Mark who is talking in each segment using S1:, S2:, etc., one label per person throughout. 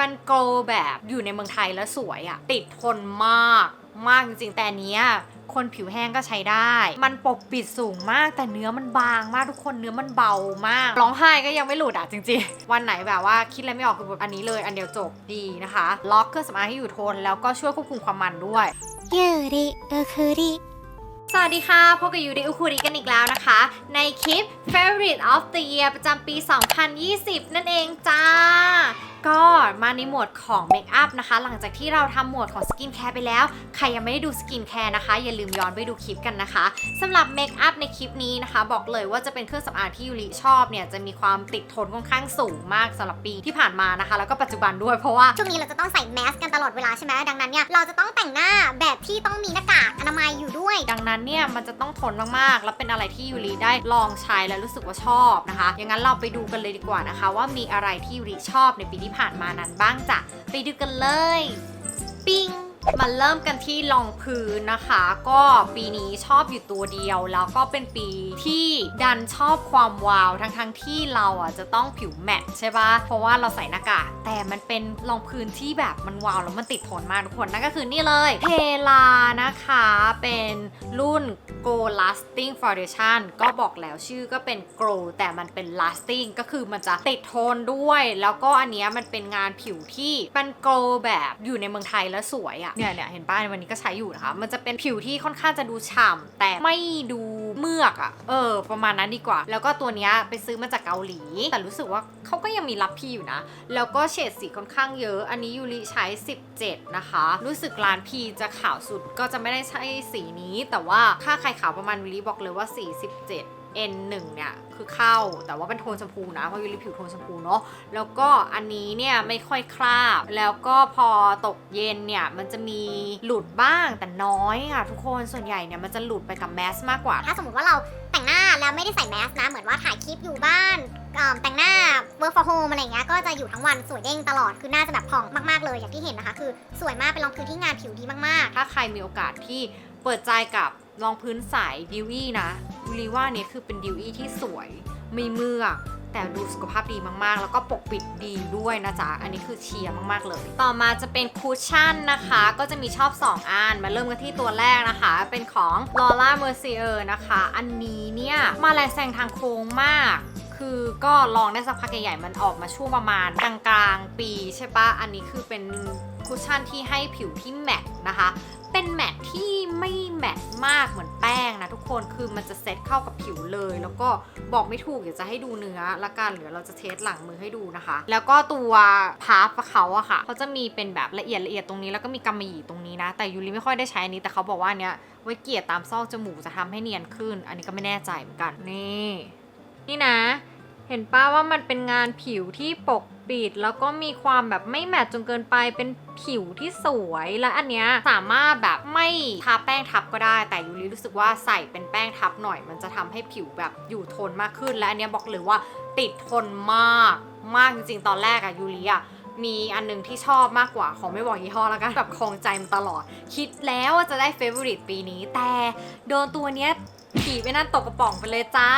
S1: เป็นโกแบบอยู่ในเมืองไทยแล้วสวยอะติดทนมากมากจริงๆ แต่เนี้ยคนผิวแห้งก็ใช้ได้ มันปกปิดสูงมากแต่เนื้อมันบางมากทุกคนเนื้อมันเบามาก ร้องไห้ก็ยังไม่หลุดอะจริงๆ วันไหนแบบว่าคิดอะไรไม่ออกคือแบบอันนี้เลย อันเดียวจบดีนะคะ ล็อกเครื่องสำอางให้อยู่ทน แล้วก็ช่วยควบคุมความมันด้วย
S2: ยูริอุคืริ
S1: สวัสดีค่ะพบกับยูริอุคุริกันอีกแล้วนะคะ ในคลิป Favorite of the Year ประจำปี 2020 นั่นเองจ้า ก็มาในหมวดของเมคอัพนะคะ หลังจากที่เราทำหมวดของสกินแคร์ไปแล้ว ใครยังไม่ได้ดูสกินแคร์นะคะ อย่าลืมย้อนไปดูคลิปกันนะคะสำหรับเมคอัพในคลิปนี้นะคะ บอกเลยว่าจะเป็นเครื่องสำอางที่ยูริชอบเนี่ยจะมีความติดทนค่อนข้างสูงมากสำหรับปีที่ผ่านมานะคะ แล้วก็ปัจจุบันด้วยเพราะว่า
S2: ช่วงนี้เราจะต้องใส่แมสกันตลอดเวลาใช่ไหมดังนั้นเนี่ยเราจะต้องแต่งหน้าแบบที่ต้องมีหน้ากากอนามัยอยู่ด้วย
S1: ดังนั้นเนี่ยมันจะต้องทนมากๆ แล้วเป็นอะไรที่ยูริได้ลองใช้และรู้สึกว่าชอบนะคะอย่างนั้นเราไปดูกันเลยดีกว่านะคะ ว่ามีอะไรที่ยูริชอบในปีที่ผ่านมานั้นบ้างจ้ะไปดูกันเลย ปิ้ง มาเริ่มกันที่รองพื้นนะคะ ก็ปีนี้ชอบอยู่ตัวเดียว แล้วก็เป็นปีที่ดันชอบความวาวทั้งทั้งที่เราอะจะต้องผิวแมตต์ใช่ปะเพราะว่าเราใส่หน้ากากแต่มันเป็นรองพื้นที่แบบมันวาวแล้วมันติดทนมากทุกคนนั่นก็คือนี่เลยเทลานะคะเป็นรุ่น Go Lasting Foundation ก็บอกแล้วชื่อก็เป็น Grow แต่มันเป็น Lasting ก็คือมันจะติดทนด้วย แล้วก็อันเนี้ยมันเป็นงานผิวที่เป็น Grow แบบอยู่ในเมืองไทยแล้วสวยอะเนี่ยเนี่ยเห็นป้ะวันนี้ก็ใช้อยู่นะคะ มันจะเป็นผิวที่ค่อนข้างจะดูฉ่ำแต่ไม่ดูเมือกอะเออ ประมาณนั้นดีกว่า แล้วก็ตัวเนี้ยไปซื้อมาจากเกาหลี แต่รู้สึกว่าเขาก็ยังมีรับพี่อยู่นะ แล้วก็เฉดสีค่อนข้างเยอะ อันนี้ยูริใช้ 17 นะคะ รู้สึกร้านพีจะขาวสุดก็จะไม่ได้ใช้สีนี้ แต่ว่าค่าใครขาวประมาณยูริบอกเลยว่า 47 N1 เนี่ยคือเข้าแต่ว่าเป็นโทนชมพูนะเพราะยูริผิวโทนชมพูเนาะแล้วก็อันนี้เนี่ยไม่ค่อยคราบ แล้วก็พอตกเย็นเนี่ยมันจะมีหลุดบ้างแต่น้อยค่ะทุกคนส่วนใหญ่เนี่ยมันจะหลุดไปกับแมสมากกว่า
S2: ถ้าสมมติว่าเราแต่งหน้าแล้วไม่ได้ใส่แมสนะ เหมือนว่าถ่ายคลิปอยู่บ้านเอิ่มแต่งหน้า work from home อะไรเงี้ยก็จะอยู่ทั้งวันสวยเด้งตลอดคือหน้าจะแบบผ่องมากๆเลยอย่างที่เห็นนะคะ คือสวยมากเป็นรองพื้นที่งานผิวดีมาก
S1: ถ้าใครมีโอกาสที่เปิดใจกับ รองพื้นใสดิวี่นะยูรีว่าเนี่ยคือเป็นดิวี่ที่สวยไม่เมือกแต่ดูสุขภาพดีมากๆ แล้วก็ปกปิดดีด้วยนะจ๊ะ อันนี้คือเชียร์มากๆเลย ต่อมาจะเป็นคูชชั่นนะคะ ก็จะมีชอบ 2อัน มาเริ่มกันที่ตัวแรกนะคะ เป็นของ Laura Mercier นะคะ อันนี้เนี่ย มาแรงแซงทางโค้งมาก คือก็ลองได้สักพักใหญ่ๆ มันออกมาช่วงประมาณกลางๆ ปีใช่ปะ อันนี้คือเป็นคุชชั่นที่ให้ผิวที่แมตต์นะคะ เป็นแมตต์ที่ไม่ แมตต์มากเหมือนแป้งนะทุกคนคือมันจะเซตเข้ากับผิวเลย แล้วก็บอกไม่ถูกเดี๋ยวจะให้ดูเนื้อละกันหรือเราจะเทสหลังมือให้ดูนะคะ แล้วก็ตัวพาร์ฟเขาอะค่ะเขาจะมีเป็นแบบละเอียดละเอียดตรงนี้แล้วก็มีกำมะหยี่ตรงนี้นะ แต่ยูริไม่ค่อยได้ใช้อันนี้แต่เขาบอกว่าอันเนี้ยไว้เกลี่ยตามซอกจมูกจะทำให้เนียนขึ้น อันนี้ก็ไม่แน่ใจเหมือนกันนี่ นี่นะ เห็นป้าว่ามันเป็นงานผิวที่ปก ปิด แล้วก็มีความแบบไม่แมทจนเกินไปเป็นผิวที่สวยและอันเนี้ยสามารถแบบไม่ทาแป้งทับก็ได้ แต่ยูริรู้สึกว่าใส่เป็นแป้งทับหน่อย มันจะทำให้ผิวแบบอยู่ทนมากขึ้น และอันเนี้ยบอกเลยว่าติดทนมากมากจริงๆ ตอนแรกอะยูริอะมีอันหนึงที่ชอบมากกว่าของไม่บอกยี่ห้อแล้วกันแบบคลองใจมาตลอด คิดแล้วว่าจะได้เฟเวอริตปีนี้ แต่โดนตัวเนี้ย ขี่ไปนั่นตกกระป๋องไปเลยจ้า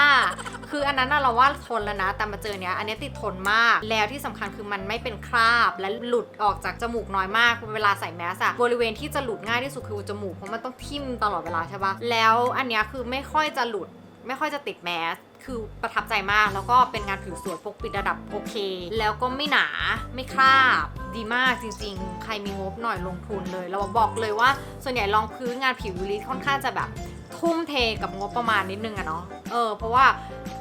S1: คืออันนั้นน่ะเราว่าทนแล้วนะ แต่มาเจอเนี้ยอันนี้ติดทนมาก แล้วที่สำคัญคือมันไม่เป็นคราบ และหลุดออกจากจมูกน้อยมาก เวลาใส่แมสอะบริเวณที่จะหลุดง่ายที่สุดคือจมูก เพราะมันต้องทิ่มตลอดเวลาใช่ปะแล้วอันเนี้ยคือไม่ค่อยจะหลุด ไม่ค่อยจะติดแมสคือประทับใจมากแล้วก็เป็นงานผิวสวยปกปิดระดับโอเค แล้วก็ไม่หนาไม่คราบ ดีมากจริง ๆ ใครมีงบหน่อยลงทุนเลย เราบอกเลยว่าส่วนใหญ่รองพื้นงานผิวยูริค่อนข้างจะแบบทุ่มเทกับงบประมาณนิดนึงอะเนาะเออเพราะว่า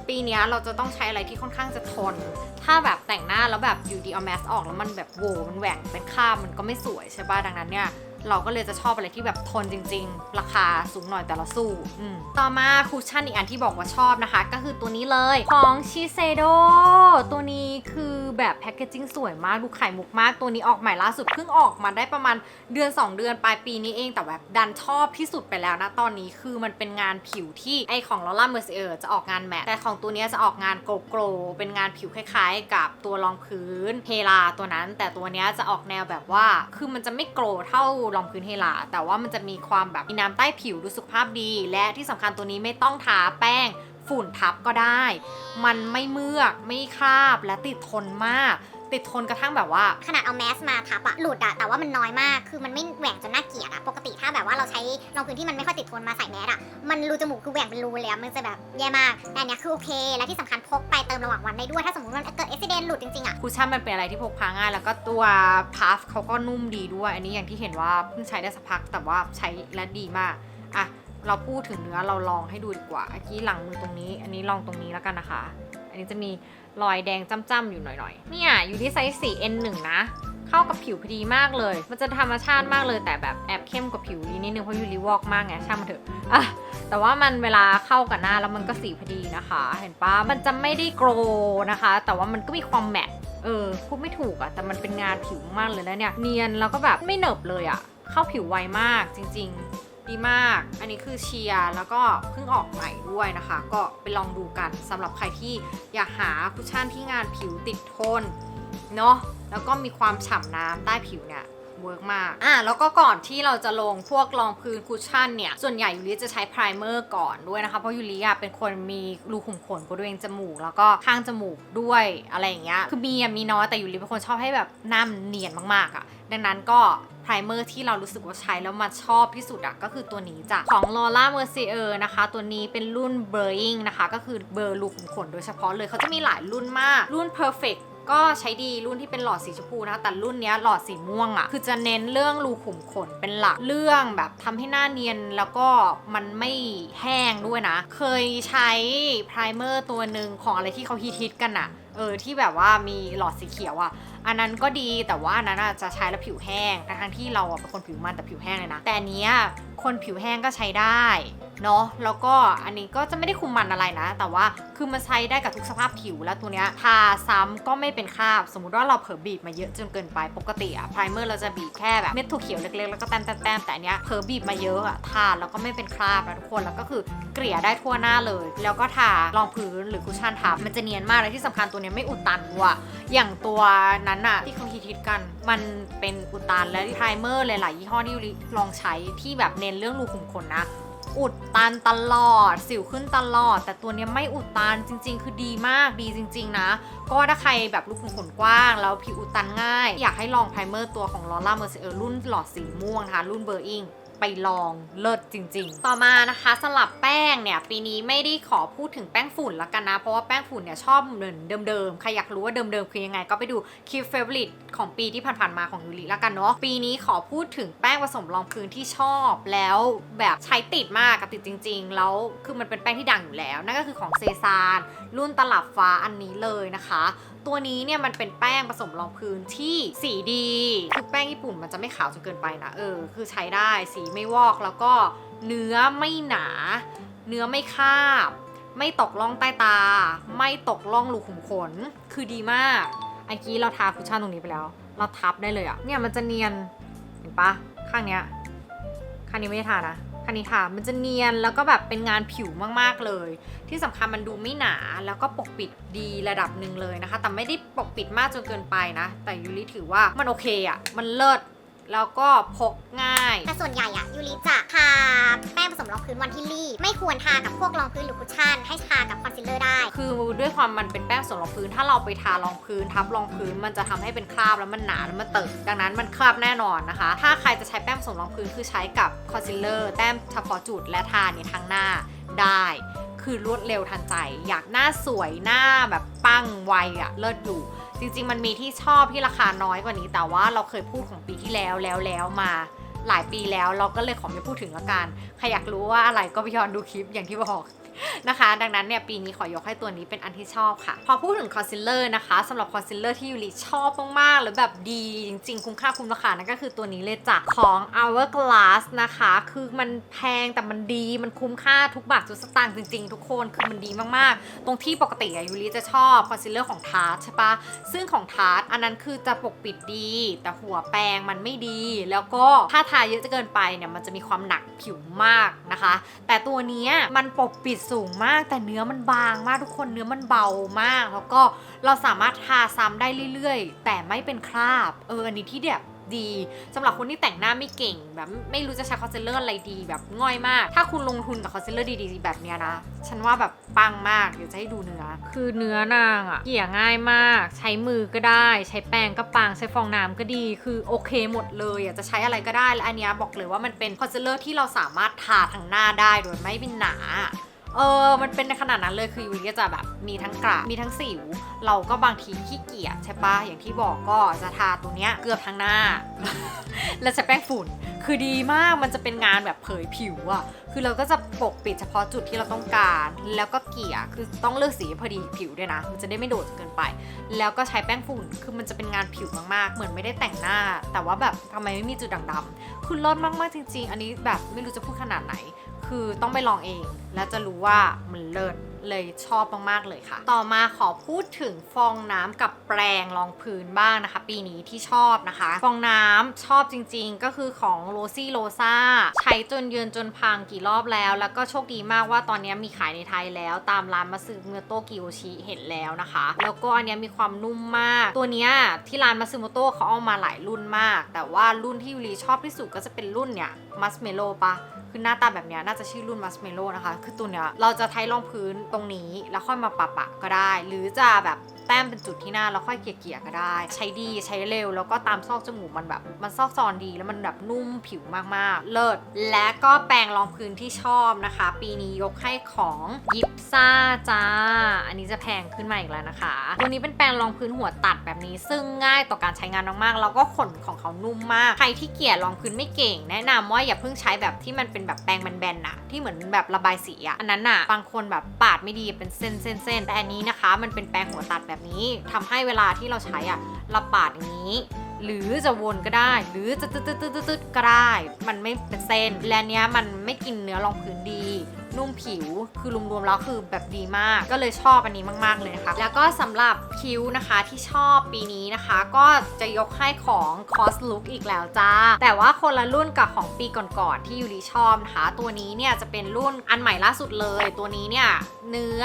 S1: ปีนี้เราจะต้องใช้อะไรที่ค่อนข้างจะทน ถ้าแบบแต่งหน้าแล้วแบบอยู่ดีเอาแมสออกแล้วมันแบบโวมันแหว่งเป็นคราบมันก็ไม่สวยใช่ป่ะดังนั้นเนี่ย เราก็เลยจะชอบอะไรที่แบบทนจริง ๆ ราคาสูงหน่อยแต่เราสู้ ต่อมาคูชชั่นอีกอันที่บอกว่าชอบนะคะ ก็คือตัวนี้เลยของชิเซโดตัวนี้คือแบบแพคเกจิ้งสวยมาก ดูไข่มุกมาก ตัวนี้ออกใหม่ล่าสุดเพิ่งออกมาได้ประมาณเดือน 2 เดือนปลายปีนี้เองแต่แบบดันชอบที่สุดไปแล้วนะตอนนี้คือมันเป็นงานผิวที่ไอของลอร่าเมอร์เซอร์จะออกงานแมทแต่ของตัวนี้จะออกงานโกลโกลเป็นงานผิวคล้ายๆ กับตัวรองพื้นเฮลาตัวนั้น แต่ตัวนี้จะออกแนวแบบว่าคือมันจะไม่โกลเท่ารองพื้นเฮลา แต่ว่ามันจะมีความแบบมีน้ำใต้ผิวดูสุขภาพดี และที่สำคัญตัวนี้ไม่ต้องทาแป้งฝุ่นทับก็ได้ มันไม่เมือกไม่คราบและติดทนมาก ติดทนกระทั่งแบบว่า
S2: ขนาดเอาแมสมาทับอะหลุดอะแต่ว่ามันน้อยมาก คือมันไม่แหว่งจนน่าเกลียดอะปกติถ้าแบบว่าเราใช้รองพื้นที่มันไม่ค่อยติดทนมาใส่แมสอะมันรูจมูกคือแหว่งเป็นรูเลยอะมันจะแบบแย่มากแต่อันเนี้ยคือโอเค และที่สำคัญพกไปเติมระหว่างวันได้ด้วย ถ้าสมมติมันเกิดอุบิเหตุหลุดจริงๆอะ
S1: คุชชั่นมันเป็นอะไรที่พกพาง่าย แล้วก็ตัวพัฟเขาก็นุ่มดีด้วย อันนี้อย่างที่เห็นว่าเพิ่งใช้ได้สักพักแต่ว่าใช้และดีมากอะเราพูดถึงเนื้อเราลองให้ดูดีกว่าเมื่อกี้หลังมือตรงนี้ อันนี้ลองตรงนี้แล้วกันนะคะ อันนี้จะมีรอยแดงจ้ำๆอยู่หน่อยๆ เนี่ยอยู่ที่ไซส์ 4N1 นะ เข้ากับผิวพอดีมากเลย มันจะธรรมชาติมากเลยแต่แบบแอบเข้มกว่าผิวลีนิดนึงเพราะยูรีวอกมากไงช่างมันเถอะอะแต่ว่ามันเวลาเข้ากับหน้าแล้วมันก็สีพอดีนะคะ เห็นปะมันจะไม่ได้โกรนะคะ แต่ว่ามันก็มีความแมตต์เออพูดไม่ถูกอะแต่มันเป็นงานผิวมากเลยนะเนี่ยเนียนแล้วก็แบบไม่เหนบเลยอะเข้าผิวไวมากจริง ๆ ดีมาก อันนี้คือเชียร์แล้วก็เพิ่งออกใหม่ด้วยนะคะ ก็ไปลองดูกันสำหรับใครที่อยากหาคุชชั่นที่งานผิวติดทนเนาะแล้วก็มีความฉ่ำน้ำใต้ผิวเนี่ยเวิร์กมาก อะ แล้วก็ก่อนที่เราจะลงพวกรองพื้นคุชชั่นเนี่ย ส่วนใหญ่ยูริจะใช้ไพรเมอร์ก่อนด้วยนะคะ เพราะยูริอะเป็นคนมีรูขุมขนบริเวณจมูก แล้วก็ข้างจมูกด้วยอะไรอย่างเงี้ย คือมีมีน้อยแต่ยูริเป็นคนชอบให้แบบหน้ามันเนียนมากๆอะ ดังนั้นก็ ไพรเมอร์ที่เรารู้สึกว่าใช้แล้วมาชอบที่สุดอะก็คือตัวนี้จ้ะของ Laura Mercier นะคะ ตัวนี้เป็นรุ่น Blurring นะคะ ก็คือเบอร์รูขุมขนโดยเฉพาะเลยเขาจะมีหลายรุ่นมาก รุ่น Perfect ก็ใช้ดีรุ่นที่เป็นหลอดสีชมพูนะแต่รุ่นนี้หลอดสีม่วงอะ่ะคือจะเน้นเรื่องรูขุมขนเป็นหลักเรื่องแบบทำให้หน้าเนียนแล้วก็มันไม่แห้งด้วยนะ เคยใช้ไพรเมอร์ตัวหนึ่งของอะไรที่เขาฮิตๆกันอะ่ะเออที่แบบว่ามีหลอดสีเขียวอะ่ะ อันนั้นก็ดีแต่ว่าอันนั้นจะใช้แล้วผิวแห้งทั้งที่เราเป็นคนผิวมันแต่ผิวแห้งเลยนะ แต่อันเนี้ย คนผิวแห้งก็ใช้ได้เนาะแล้วก็อันนี้ก็จะไม่ได้คุมมันอะไรนะ แต่ว่าคือมันใช้ได้กับทุกสภาพผิวแล้วตัวเนี้ยทาซ้ำก็ไม่เป็นคราบ สมมุติว่าเราเผลอบีบมาเยอะจนเกินไปปกติอะไพรเมอร์เราจะบีบแค่แบบเม็ดถั่วเขียวเล็กๆแล้วก็แต้มๆแต่อันเนี้ยเผลอบีบมาเยอะอะทาแล้วก็ไม่เป็นคราบนะทุกคนแล้วก็คือเกลี่ยได้ทั่วหน้าเลย แล้วก็ทารองพื้นหรือคุชชั่นทับมันจะเนียนมากและที่สำคัญตัวเนี้ยไม่อุดตันด้วยอย่างตัวนั้นอะที่เขาฮิตๆกัน มันเป็นอุดตันและไพรเมอร์หลายๆยี่ห้อที่ลองใช้ที่แบบเน้นเรื่องรูขุมขนนะอุดตันตลอด สิวขึ้นตลอด แต่ตัวนี้ไม่อุดตันจริง ๆ คือดีมากดีจริง ๆ นะ ก็ถ้าใครแบบรูขุมขนกว้าง แล้วผิวอุดตันง่าย อยากให้ลองไพรเมอร์ตัวของลอร่าเมอร์เซอร์รุ่นหลอดสีม่วงนะคะรุ่นเบอร์อิง ไปลองเลิศจริง ๆ ต่อมานะคะสลับแป้งเนี่ยปีนี้ไม่ได้ขอพูดถึงแป้งฝุ่นละกันนะ เพราะว่าแป้งฝุ่นเนี่ยชอบเหมือนเดิมๆ ใครอยากรู้ว่าเดิมๆคือยังไง ก็ไปดูคลิปเฟเวอร์ลิตของปีที่ผ่านๆมาของยูริละกันเนาะปีนี้ขอพูดถึงแป้งผสมรองพื้นที่ชอบแล้วแบบใช้ติดมากกับติดจริง ๆ แล้วคือมันเป็นแป้งที่ดังอยู่แล้ว นั่นก็คือของเซซานรุ่นตลับฟ้าอันนี้เลยนะคะ ตัวนี้เนี่ยมันเป็นแป้งผสมรองพื้นที่สีดี คือแป้งญี่ปุ่นมันจะไม่ขาวจนเกินไปนะเออ คือใช้ได้สีไม่วอกแล้วก็เนื้อไม่หนา เนื้อไม่คาบ ไม่ตกล่องใต้ตา ไม่ตกล่องรูขุมขน คือดีมากเมื่อกี้เราทาคุชชั่นตรงนี้ไปแล้ว เราทับได้เลยอะเนี่ยมันจะเนียนเห็นปะข้างเนี้ยข้างนี้ไม่ได้ทานะ คันนี้ค่ะ มันจะเนียนแล้วก็แบบเป็นงานผิวมากๆเลย ที่สำคัญมันดูไม่หนาแล้วก็ปกปิดดีระดับหนึ่งเลยนะคะ แต่ไม่ได้ปกปิดมากจนเกินไปนะ แต่ยูริถือว่ามันโอเคอะ มันเลิศ แล้วก็พกง่าย
S2: แต่ส่วนใหญ่อะยูริจะทาแป้งผสมรองพื้นวันที่รีบ ไม่ควรทากับพวกรองพื้นหรือคุชชั่น ให้ทากับคอนซีลเลอร์ได้
S1: คือด้วยความมันเป็นแป้งผสมรองพื้น ถ้าเราไปทารองพื้น ทับรองพื้นมันจะทำให้เป็นคราบแล้วมันหนาแล้วมันเติบดังนั้นมันคราบแน่นอนนะคะ ถ้าใครจะใช้แป้งผสมรองพื้นคือใช้กับคอนซีลเลอร์แต้มเฉพาะจุดและทาเนี่ยทางหน้าได้คือรวดเร็วทันใจ อยากหน้าสวยหน้าแบบปังไวอะเลิศอยู่ จริง ๆ มันมีที่ชอบที่ราคาน้อยกว่านี้ แต่ว่าเราเคยพูดของปีที่แล้วแล้วแล้วมาหลายปีแล้วเราก็เลยขอไม่พูดถึงละกันใครอยากรู้ว่าอะไรก็ไปย้อนดูคลิปอย่างที่บอก นะคะ ดังนั้นเนี่ยปีนี้ขอยกให้ตัวนี้เป็นอันที่ชอบค่ะ พอพูดถึงคอนซีลเลอร์นะคะสำหรับคอนซีลเลอร์ที่ยูริชอบมากๆหรือแบบดีจริงๆ คุ้มค่าคุ้มราคานั่นก็คือตัวนี้เลยจ้ะของ Hourglass นะคะ คือมันแพงแต่มันดีมันคุ้มค่าทุกบาททุกสตางค์จริงๆ ทุกคนคือมันดีมากๆ ตรงที่ปกติอะยูริจะชอบคอนซีลเลอร์ของทาร์ใช่ปะซึ่งของทาร์อันนั้นคือจะปกปิดดี แต่หัวแปรงมันไม่ดี แล้วก็ถ้าทาเยอะจะเกินไปเนี่ยมันจะมีความหนักผิวมากนะคะ แต่ตัวนี้มันปกปิดสูงมากแต่เนื้อมันบางมากทุกคนเนื้อมันเบามาก แล้วก็เราสามารถทาซ้ำได้เรื่อยๆ แต่ไม่เป็นคราบ เอออันนี้ที่แบบดีสำหรับคนที่แต่งหน้าไม่เก่ง แบบไม่รู้จะใช้คอนซีลเลอร์อะไรดีแบบง่อยมาก ถ้าคุณลงทุนกับคอนซีลเลอร์ดีๆ แบบเนี้ยนะ ฉันว่าแบบปังมาก เดี๋ยวจะให้ดูเนื้อ คือเนื้อนางอะเกลี่ยง่ายมาก ใช้มือก็ได้ ใช้แป้งก็ปัง ใช้ฟองน้ำก็ดี คือโอเคหมดเลยอะจะใช้อะไรก็ได้ และอันเนี้ยบอกเลยว่ามันเป็นคอนซีลเลอร์ที่เราสามารถทาทั้งหน้าได้โดยไม่เป็นหนา เออ มันเป็นในขนาดนั้นเลยคือยูริก็จะแบบมีทั้งกระมีทั้งสิว เราก็บางทีขี้เกียจใช่ปะอย่างที่บอกก็จะทาตัวเนี้ยเกือบทั้งหน้า แล้วใช้แป้งฝุ่น คือดีมากมันจะเป็นงานแบบเผยผิวอะคือเราก็จะปกปิดเฉพาะจุดที่เราต้องการ แล้วก็เกี่ยคือต้องเลือกสีพอดีผิวด้วยนะ มันจะได้ไม่โดดเกินไป แล้วก็ใช้แป้งฝุ่น คือมันจะเป็นงานผิวมากๆ เหมือนไม่ได้แต่งหน้า แต่ว่าแบบทำไมไม่มีจุดด่างดำคือเลิศมากๆจริง ๆ อันนี้แบบไม่รู้จะพูดขนาดไหน คือต้องไปลองเอง แล้วจะรู้ว่ามันเลิศเลยชอบมากๆเลยค่ะ ต่อมาขอพูดถึงฟองน้ำกับแปรงรองพื้นบ้างนะคะ ปีนี้ที่ชอบนะคะ ฟองน้ำชอบจริงๆ ก็คือของโรซี่โรซาใช้จนเยือนจนพังกี่รอบแล้ว แล้วก็โชคดีมากว่าตอนนี้มีขายในไทยแล้ว ตามร้านมาซึเมโตกิโอชิเห็นแล้วนะคะ แล้วก็อันนี้มีความนุ่มมาก ตัวเนี้ยที่ร้านมาซึโมโตเขาเอามาหลายรุ่นมาก แต่ว่ารุ่นที่ยูรีชอบที่สุดก็จะเป็นรุ่นเนี่ยมัสเมโลปะ คือหน้าตาแบบเนี้ยน่าจะชื่อรุ่นมัสเมโลนะคะ คือตัวเนี้ยเราจะใช้รองพื้นตรงนี้แล้วค่อยมาปะปะก็ได้ หรือจะแบบแต้มเป็นจุดที่หน้าแล้วค่อยเกลี่ยๆก็ได้ ใช้ดีใช้เร็ว แล้วก็ตามซอกจมูกมันแบบ มันซอกซอนดีแล้วมันแบบนุ่มผิวมากๆ เลิศและก็แปรงรองพื้นที่ชอบนะคะ ปีนี้ยกให้ของยิปซ่าจ้า อันนี้จะแพงขึ้นมาอีกแล้วนะคะตัวนี้เป็นแปรงรองพื้นหัวตัดแบบนี้ ซึ่งง่ายต่อการใช้งานมากๆแล้วก็ขนของเขานุ่มมากใครที่เกลี่ยรองพื้นไม่เก่ง แนะนำว่าอย่าเพิ่งใช้แบบที่มันเป็นแบบแปรงแบนๆนะที่เหมือนแบบระบายสีอะอันนั้นน่ะบางคนแบบปาดไม่ดีเป็นเส้นเส้นเส้นแต่อันนี้นะคะ มันเป็นแปรงหัวตัดแบบนี้ทำให้เวลาที่เราใช้อะเราปาดอย่างนี้ หรือจะวนก็ได้ หรือจะตืดตึ๊ดตืดตืดก็ได้ มันไม่เป็นเส้น และเนี้ยมันไม่กินเนื้อรองพื้นดี นุ่มผิว คือรวมๆแล้วคือแบบดีมาก ก็เลยชอบอันนี้มาก ๆ เลยนะคะ แล้วก็สำหรับคิ้วนะคะที่ชอบปีนี้นะคะ ก็จะยกให้ของ Cos Look อีกแล้วจ้า แต่ว่าคนละรุ่นกับของปีก่อนๆที่ยูริชอบนะคะ ตัวนี้เนี่ยจะเป็นรุ่นอันใหม่ล่าสุดเลย ตัวนี้เนี่ยเนื้อ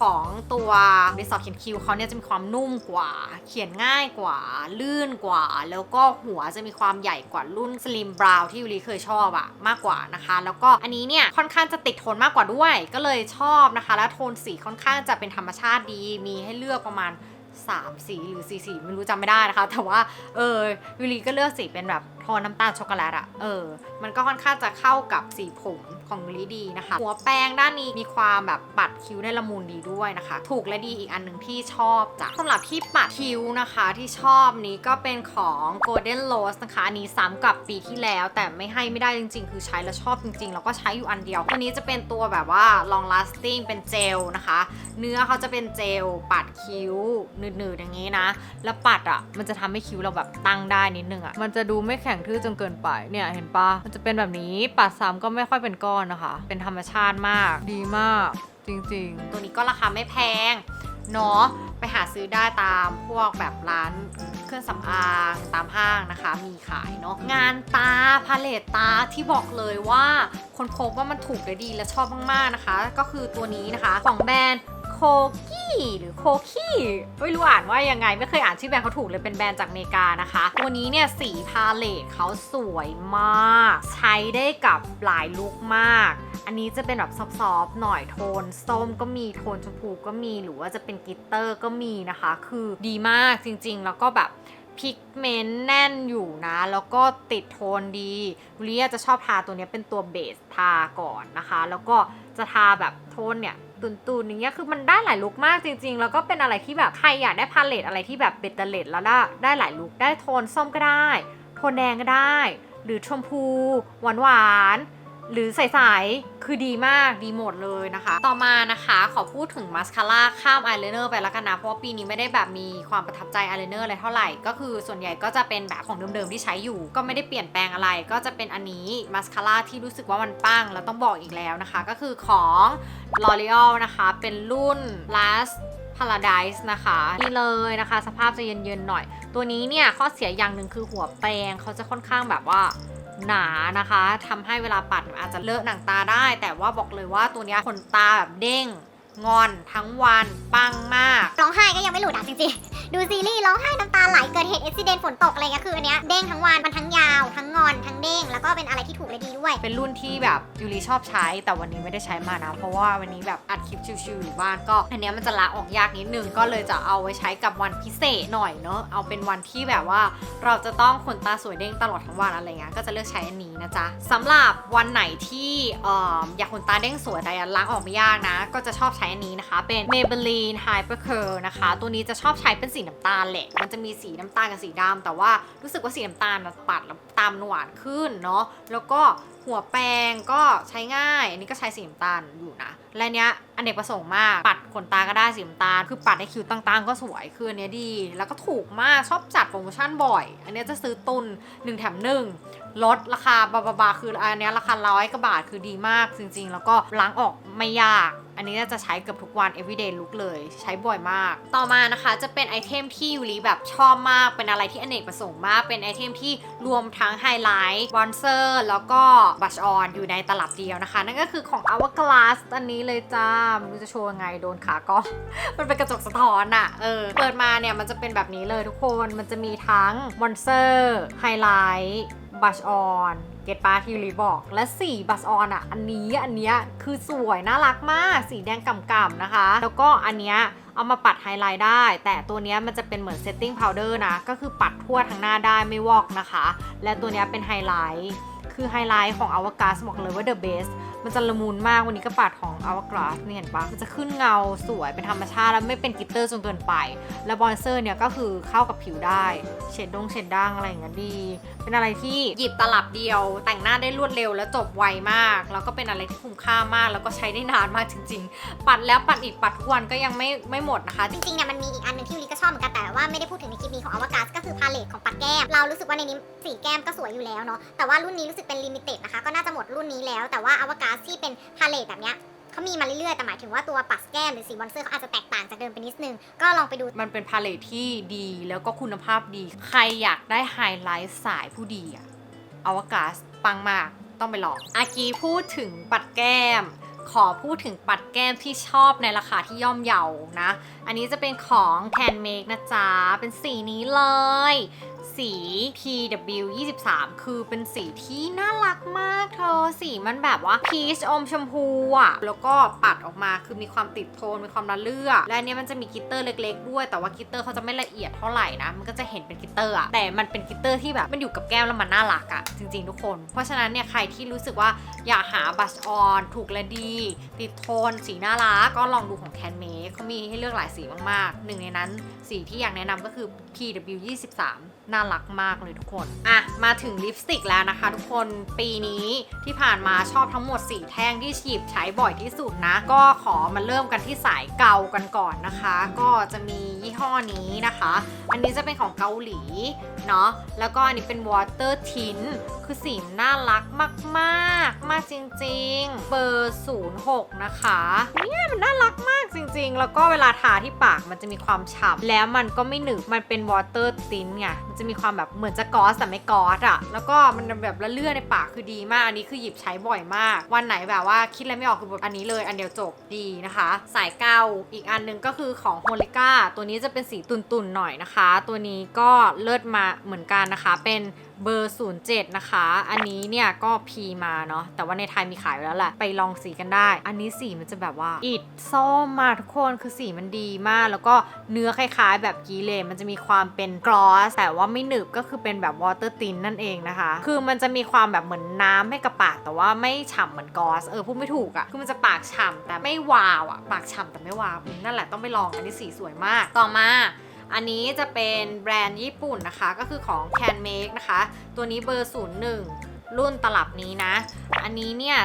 S1: ของตัวรีสอร์เขียนคิ้วเขาเนี่ยจะมีความนุ่มกว่า เขียนง่ายกว่า ลื่นกว่า แล้วก็หัวจะมีความใหญ่กว่ารุ่น Slim Brow ที่ยูริเคยชอบอะมากกว่านะคะ แล้วก็อันนี้เนี่ยค่อนข้างจะติดทนมากกว่าด้วย ก็เลยชอบนะคะ แล้วโทนสีค่อนข้างจะเป็นธรรมชาติดี มีให้เลือกประมาณ 3 สีหรือ4สีไม่รู้จำไม่ได้นะคะ แต่ว่าเออวิลีก็เลือกสีเป็นแบบ โทนน้ำตาลช็อกโกแลตอะเออ มันก็ค่อนข้างจะเข้ากับสีผมของวิลีดีนะคะ หัวแป้งด้านนี้มีความแบบปัดคิ้วได้ละมุนดีด้วยนะคะ ถูกและดีอีกอันหนึ่งที่ชอบจ้ะสำหรับที่ปัดคิ้วนะคะที่ชอบนี้ก็เป็นของ Golden Rose นะคะ อันนี้ซ้ำกับปีที่แล้ว แต่ไม่ให้ไม่ได้จริง ๆ คือใช้แล้วชอบจริง ๆ แล้วก็ใช้อยู่อันเดียวตัวนี้จะเป็นตัวแบบว่า long lasting เป็นเจลนะคะ เนื้อเขาจะเป็นเจลปัดคิ้วหนืดๆอย่างนี้นะ แล้วปัดอะมันจะทำให้คิ้วเราแบบตั้งได้นิดนึงอะมันจะดูไม่แข็งทื่อจนเกินไป เนี่ยเห็นปะมันจะเป็นแบบนี้ปัดซ้ำก็ไม่ค่อยเป็นก้อนนะคะ เป็นธรรมชาติมาก ดีมาก จริง ๆ ตัวนี้ก็ราคาไม่แพงเนาะไปหาซื้อได้ตามพวกแบบร้านเครื่องสำอางตามห้างนะคะ มีขายเนาะงานตาพาเลตตาที่บอกเลยว่า คนพบว่ามันถูกและดีและชอบมากๆนะคะ ก็คือตัวนี้นะคะของแบรนด์ โคกี้หรือโคกี้ไม่รู้อ่านว่ายังไง ไม่เคยอ่านชื่อแบรนด์เขาถูกเลยเป็นแบรนด์จากอเมริกานะคะ ตัวนี้เนี่ยสีพาเลตเขาสวยมาก ใช้ได้กับหลายลุคมาก อันนี้จะเป็นแบบซอฟๆหน่อยโทน ส้มก็มีโทนชมพูก็มีหรือว่าจะเป็นกิตเตอร์ก็มีนะคะ คือดีมากจริงๆ แล้วก็แบบพิกเมนต์แน่นอยู่นะ แล้วก็ติดโทนดีวิลิยจะชอบทาตัวนี้เป็นตัวเบสทาก่อนนะคะ แล้วก็ จะทาแบบโทนเนี่ยตุนๆอย่างเงี้ยคือมันได้หลายลุคมากจริง ๆ แล้วก็เป็นอะไรที่แบบใครอยากได้พาเลตอะไรที่แบบเบตเตอร์เลตแล้วได้ได้หลายลุคได้โทนส้มก็ได้ โทนแดงก็ได้ หรือชมพูหวานหวานๆ หรือใสๆคือดีมากดีหมดเลยนะคะ ต่อมานะคะขอพูดถึงมาสคาร่าข้ามอายไลเนอร์ไปแล้วกันนะ เพราะว่าปีนี้ไม่ได้แบบมีความประทับใจอายไลเนอร์อะไรเท่าไหร่ ก็คือส่วนใหญ่ก็จะเป็นแบบของเดิมๆที่ใช้อยู่ ก็ไม่ได้เปลี่ยนแปลงอะไร ก็จะเป็นอันนี้มาสคาร่าที่รู้สึกว่ามันปังแล้วต้องบอกอีกแล้วนะคะ ก็คือของ L'Oreal นะคะเป็นรุ่น last Paradise นะคะนี่เลยนะคะ สภาพจะเย็นๆหน่อย ตัวนี้เนี่ยข้อเสียอย่างหนึ่งคือหัวแปรงเขาจะค่อนข้างแบบว่า หนานะคะทำให้เวลาปัดอาจจะเลอะหนังตาได้ แต่ว่าบอกเลยว่าตัวนี้ขนตาแบบเด้ง งอนทั้งวันปังมาก
S2: ร้องไห้ก็ยังไม่หลุดอะจริงๆ ดูซีรีส์ร้องไห้น้ำตาไหลเกิดเหตุอุบิเหตุฝนตกอะไรเงี้ยคืออันเนี้ยเด้งทั้งวันมันทั้งยาว ทั้งงอนทั้งเด้งแล้วก็เป็นอะไรที่ถูกและดีด้วย
S1: เป็นรุ่นที่แบบยูริชอบใช้ แต่วันนี้ไม่ได้ใช้มานะ เพราะว่าวันนี้แบบอัดคลิปชิวๆอยู่บ้านก็อันเนี้ยมันจะละออกยากนิดนึงก็เลยจะเอาไว้ใช้กับวันพิเศษหน่อยเนาะเอาเป็นวันที่แบบว่า เราจะต้องขนตาสวยเด้งตลอดทั้งวันอะไรเงี้ยก็จะเลือกใช้อันนี้นะจ๊ะสำหรับวันไหนที่เอ่ออยากขนตาเด้งสวยแต่ล้างออกไม่ยากนะ ก็จะชอบใช้อันนี้นะคะ เป็น Maybelline Hyper Curl นะคะ ตัวนี้จะชอบใช้เป็นสีน้ำตาลแหละ มันจะมีสีน้ำตาลกับสีดำแต่ว่ารู้สึกว่าสีน้ำตาลปัดแล้วตามนหวานขึ้นเนาะ แล้วก็หัวแปรงก็ใช้ง่าย อันนี้ก็ใช้สีน้ำตาลอยู่นะ และเนี้ยอันเนกประสงค์มาก ปัดขนตาก็ได้สีน้ำตาล คือปัดให้คิ้วต่างๆ ก็สวยคืออันเนี้ยดี แล้วก็ถูกมากชอบจัดโปรโมชั่นบ่อย อันเนี้ยจะซื้อตุน1แถม1ลดราคาบาบาคืออันเนี้ยราคาร้อยกว่าบาทคือดีมากจริงๆ แล้วก็ล้างออกไม่ยาก อันนี้น่าจะใช้เกือบทุกวัน everyday look เลยใช้บ่อยมาก ต่อมานะคะจะเป็นไอเทมที่ยูริแบบชอบมาก เป็นอะไรที่อเนกประสงค์มาก เป็นไอเทมที่รวมทั้งไฮไลท์บอนเซอร์แล้วก็บัชออนอยู่ในตลับเดียวนะคะ นั่นก็คือของ Hourglass อันนี้เลยจ้าไม่รู้จะโชว์ยังไงโดนขาก็มันเป็นกระจกสะท้อนอะเออเปิดมาเนี่ยมันจะเป็นแบบนี้เลยทุกคนมันจะมีทั้งมอนเซอร์ไฮไลท์บัชออน เกตปาที่รีบอก และสีบัสออนอะ อันนี้อันเนี้ยคือสวยน่ารักมาก สีแดงก่ำๆนะคะ แล้วก็อันเนี้ยเอามาปัดไฮไลท์ได้ แต่ตัวเนี้ยมันจะเป็นเหมือนเซตติ้งพาวเดอร์นะ ก็คือปัดทั่วทั้งหน้าได้ไม่วอกนะคะ และตัวเนี้ยเป็นไฮไลท์ คือไฮไลท์ของอวกาศบอกเลยว่า the best มันจะละมุนมากวันนี้ก็ปัดของ Hourglass เนี่ยเห็นปะมันจะขึ้นเงาสวยเป็นธรรมชาติแล้วไม่เป็นกิตเตอร์จนเกินไป แล้วบอนเซอร์เนี่ยก็คือเข้ากับผิวได้เชดดงเชดดังอะไรอย่างเงี้ยดี เป็นอะไรที่หยิบตลับเดียว แต่งหน้าได้รวดเร็วและจบไวมาก แล้วก็เป็นอะไรที่คุ้มค่ามาก แล้วก็ใช้ได้นานมากจริง ๆ ปัดแล้วปัดอีกปัดทุกวันก็ยังไม่ไม่หมดนะคะ
S2: จริงๆเนี่ยมันมีอีกอันหนึงที่ยูริก็ชอบเหมือนกันแต่ว่าไม่ได้พูดถึงในคลิปนี้ของอวกาศก็คือพาเลตของปัดแก้มเรารู้สึกว่าในนี้สีแก้มก็สวยอยู่แล้วเนาะแต่ว่ารุ่นนี้รู้สึกเป็นลิมิเต็ดนะคะก็น่าจะหมดรุ่นนี้แล้วแต่ว่าอวกาศที่เป็นพาเลตแบบเนี้ยเขามีมาเรื่อยๆ แต่หมายถึงว่าตัวปัดแก้มหรือสีบอนเซอร์เขาอาจจะแตกต่างจากเดิมไปนิดนึง ก็ลองไปดู
S1: มันเป็นพาเลทที่ดีแล้วก็คุณภาพดี ใครอยากได้ไฮไลท์สายผู้ดีอะอวกาศปังมากต้องไปลอง อากีพูดถึงปัดแก้ม ขอพูดถึงปัดแก้มที่ชอบในราคาที่ย่อมเยานะ อันนี้จะเป็นของ Can Make นะจ๊ะ เป็นสีนี้เลย สี PW 23 คือเป็นสีที่น่ารักมากเธอ สีมันแบบว่าพีชอมชมพูอะแล้วก็ปัดออกมาคือมีความติดโทน มีความระเลือและเนี้ยมันจะมีกิตเตอร์เล็ก ๆ ด้วยแต่ว่ากิตเตอร์เขาจะไม่ละเอียดเท่าไหร่นะ มันก็จะเห็นเป็นกิตเตอร์อะแต่มันเป็นกิตเตอร์ที่แบบมันอยู่กับแก้มแล้วมันน่ารักอะจริง ๆ ทุกคน เพราะฉะนั้นเนี่ยใครที่รู้สึกว่าอยากหาบัชออนถูกและดี ติดโทน สีน่ารักก็ลองดูของ Can Make เขามีให้เลือกหลายสีมากๆหนึ่งในนั้นสีที่อยากแนะนำก็คือ PW 23น่ารักมากเลยทุกคน อะ มาถึงลิปสติกแล้วนะคะ ทุกคนปีนี้ที่ผ่านมาชอบทั้งหมด 4 แท่งที่ฉีบใช้บ่อยที่สุดนะ ก็ขอมาเริ่มกันที่สายเกากันก่อนนะคะ ก็จะมียี่ห้อนี้นะคะ อันนี้จะเป็นของเกาหลีเนาะแล้วก็อันนี้เป็น water tint คือสีน่ารักมากๆมากจริง ๆ เบอร์ 06 นะคะเนี่ยมันน่ารักมากจริง ๆ แล้วก็เวลาทาที่ปากมันจะมีความฉ่ำแล้วมันก็ไม่หนึบมันเป็น water tint ไงมันจะมีความแบบเหมือนจะกอสแต่ไม่กอสอะแล้วก็มันแบบละเลื่อในปากคือดีมาก อันนี้คือหยิบใช้บ่อยมาก วันไหนแบบว่าคิดอะไรไม่ออกคือแบบอันนี้เลย อันเดียวจบดีนะคะ สายเกาอีกอันหนึงก็คือของโฮลิก้าตัวนี้จะเป็นสีตุ่นๆหน่อยนะคะ ตัวนี้ก็เลิศมาเหมือนกันนะคะ เป็นเบอร์ 07 นะคะ อันนี้เนี่ยก็พีมาเนาะแต่ว่าในไทยมีขายแล้วแหละ ไปลองสีกันได้ อันนี้สีมันจะแบบว่า อิดส้มมาทุกคนคือสีมันดีมาก แล้วก็เนื้อคล้ายๆ แบบกีเลมันจะมีความเป็นกรอสแต่ว่าไม่หนึบก็คือเป็นแบบวอเตอร์ตินนั่นเองนะคะ คือมันจะมีความแบบเหมือนน้ำให้กับปาก แต่ว่าไม่ฉ่ำเหมือนกอสเออพูดไม่ถูกอะ่ะคือมันจะปากฉ่ำแต่ไม่วาวอะ่ะปากฉ่ำแต่ไม่วาวนั่นแหละต้องไปลองอันนี้สีสวยมากต่อมา อันนี้จะเป็นแบรนด์ญี่ปุ่นนะคะ ก็คือของ Can Make นะคะ ตัวนี้เบอร์ 01 รุ่นตลับนี้นะ อันนี้เนี่ย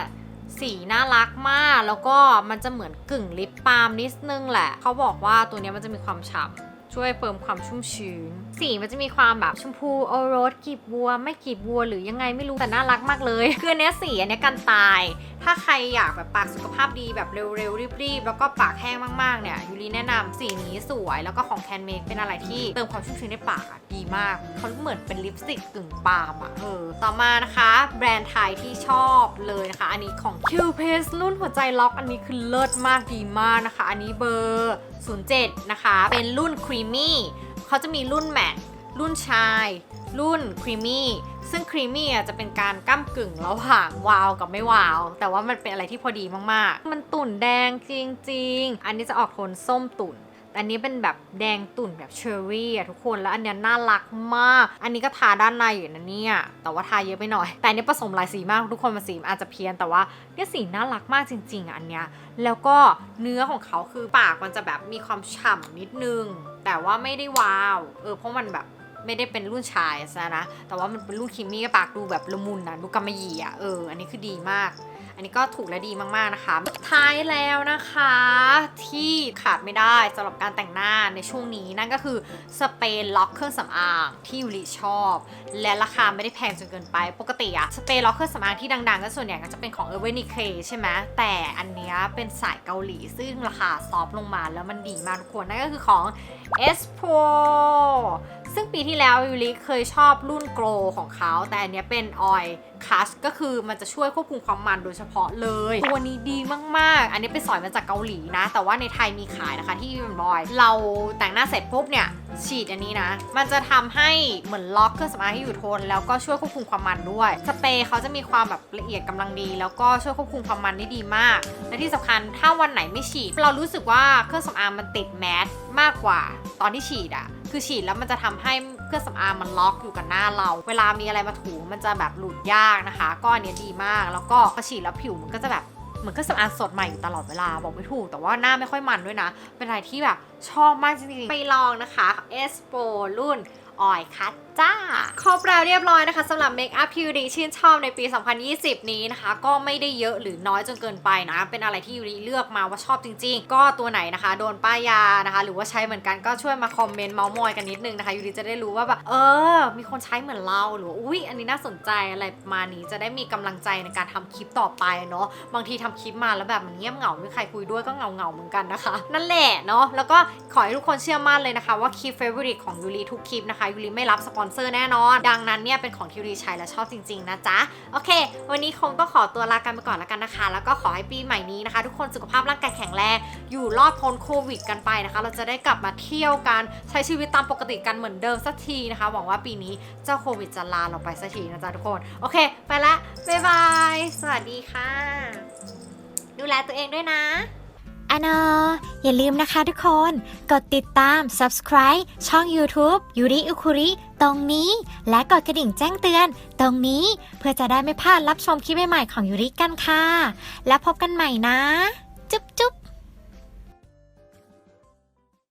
S1: สีน่ารักมาก แล้วก็มันจะเหมือนกึ่งลิปบาล์มนิดนึงแหละ เขาบอกว่าตัวนี้มันจะมีความฉ่ำช่วยเพิ่มความชุ่มชื้น สีมันจะมีความแบบชมพูโอรสกีบบัว ไม่กีบบัวหรือยังไงไม่รู้แต่น่ารักมากเลย คือเนี้ยสีอันเนี้ยกันตาย ถ้าใครอยากแบบปากสุขภาพดีแบบเร็วๆรีบๆ แล้วก็ปากแห้งมากๆเนี่ยยูรีแนะนำสีนี้สวยแล้วก็ของแคนเมกเป็นอะไรที่เติมความชุ่มชื้นในปากดีมากเขาเหมือนเป็นลิปสติกกึ่งปาล์มอะเออต่อมานะคะ แบรนด์ไทยที่ชอบเลยนะคะ อันนี้ของ Q p a c e รุ่นหัวใจล็อกอันนี้คือเลิศมากดีมากนะคะ อันนี้เบอร์ 07 นะคะ เป็นรุ่นครีมมี่เขาจะมีรุ่นแมทรุ่นชาย รุ่นครีมมี่ซึ่งครีมมี่อะจะเป็นการก้ากึ่งระหว่างวาวกับไม่วาว แต่ว่ามันเป็นอะไรที่พอดีมากๆ มันตุ่นแดงจริง ๆ อันนี้จะออกโทนส้มตุ่นแต่อันนี้เป็นแบบแดงตุ่นแบบเชอร์รี่อะทุกคน แล้วอันเนี้ยน่ารักมาก อันนี้ก็ทาด้านในอยู่นะเนี่ย แต่ว่าทาเยอะไปหน่อย แต่อันนี้ผสมหลายสีมากทุกคนมาสีอาจจะเพี้ยน แต่ว่าเนี่ยสีน่ารักมากจริงๆอะอันเนี้ย แล้วก็เนื้อของเขาคือปากมันจะแบบมีความฉ่ำนิดนึง แต่ว่าไม่ได้วาว เออเพราะมันแบบ ไม่ได้เป็นรุ่นชายซะนะ แต่ว่ามันเป็นรุ่นคิมมี่ก็ปากดูแบบละมุนนะดูกำมะหยี่อะเออ อันนี้คือดีมาก อันนี้ก็ถูกและดีมากๆนะคะท้ายแล้วนะคะ ที่ขาดไม่ได้สำหรับการแต่งหน้าในช่วงนี้นั่นก็คือสเปรย์ล็อกเครื่องสำอางที่ยูริชอบ และราคาไม่ได้แพงจนเกินไป ปกติอะสเปรย์ล็อกเครื่องสำอางที่ดังๆ ก็ส่วนใหญ่ก็จะเป็นของ u r b a n i c a ใช่ไหมแต่อันนี้เป็นสายเกาหลี ซึ่งราคาซอฟลงมาแล้วมันดีมากทุกคนนั่นก็คือของ e s p o ซึ่งปีที่แล้วยูริเคยชอบรุ่นโกลของเขา แต่อันนี้เป็นออยคัสก็คือมันจะช่วยควบคุมความมันโดยเฉพาะเลย ตัวนี้ดีมากๆ อันนี้ไปสอยมาจากเกาหลีนะ แต่ว่าในไทยมีขายนะคะที่มันบอย เราแต่งหน้าเสร็จปุ๊บเนี่ย ฉีดอันนี้นะ มันจะทำให้เหมือนล็อกเครื่องสำอางให้อยู่ทน แล้วก็ช่วยควบคุมความมันด้วย สเปรย์เขาจะมีความแบบละเอียดกำลังดี แล้วก็ช่วยควบคุมความมันได้ดีมาก และที่สำคัญถ้าวันไหนไม่ฉีด เรารู้สึกว่าเครื่องสำอางมันติดแมสมากกว่า ตอนที่ฉีดอะ คือฉีดแล้วมันจะทำให้เครื่องสำอางมันล็อกอยู่กับหน้าเรา เวลามีอะไรมาถูมันจะแบบหลุดยากนะคะ ก็อันนี้ดีมาก แล้วก็พอฉีดแล้วผิวมันก็จะแบบเหมือนเครื่องสำอางสดใหม่อยู่ตลอดเวลาบอกไม่ถูก แต่ว่าหน้าไม่ค่อยมันด้วยนะ เป็นอะไรที่แบบชอบมากจริงๆ ไปลองนะคะเอสโปรุ่นออยคัต จ้า ครบแล้วเรียบร้อยนะคะสำหรับเมคอัพที่ยูริชื่นชอบในปี 2020 นี้นะคะ ก็ไม่ได้เยอะหรือน้อยจนเกินไปนะ เป็นอะไรที่ยูริเลือกมาว่าชอบจริง ๆ ก็ตัวไหนนะคะ โดนป้ายยานะคะ หรือว่าใช้เหมือนกันก็ช่วยมาคอมเมนต์เมาส์มอยกันนิดนึงนะคะยูริจะได้รู้ว่าแบบเออ มีคนใช้เหมือนเราหรือว่าอุ้ยอันนี้น่าสนใจอะไรประมาณนี้จะได้มีกำลังใจในการทำคลิปต่อไปเนาะบางทีทำคลิปมาแล้วแบบมันเงียบเหงาไม่มีใครคุยด้วยก็เหงาเหงาเหมือนกันนะคะ นั่นแหละเนาะแล้วก็ขอให้ทุกคนเชื่อมั่นเลยนะคะ ว่าคลิปเฟ v o r i t e ของยูริทุกคลิปนะคะยูริไม่รับสปอนเซอร์แน่นอน ดังนั้นเนี่ยเป็นของที่ริใช้และชอบจริง ๆ นะจ๊ะ โอเค วันนี้คงต้องขอตัวลากันไปก่อนแล้วกันนะคะ แล้วก็ขอให้ปีใหม่นี้นะคะ ทุกคนสุขภาพร่างกายแข็งแรง อยู่รอดพ้นโควิด กันไปนะคะ เราจะได้กลับมาเที่ยวกันใช้ชีวิตตามปกติกันเหมือนเดิมสักทีนะคะ หวังว่าปีนี้เจ้าโควิดจะลาเราไปสักทีนะจ๊ะทุกคน โอเค ไปละบ๊ายบาย สวัสดีค่ะ ดูแลตัวเองด้วยนะ
S3: อานออย่าลืมนะคะทุกคน กดติดตาม subscribe ช่อง YouTube ยูริอุคุริตรงนี้ และกดกระดิ่งแจ้งเตือน ตรงนี้เพื่อจะได้ไม่พลาดรับชมคลิปใหม่ๆของยูริกันค่ะ แล้วพบกันใหม่นะ จุ๊บจุ๊บ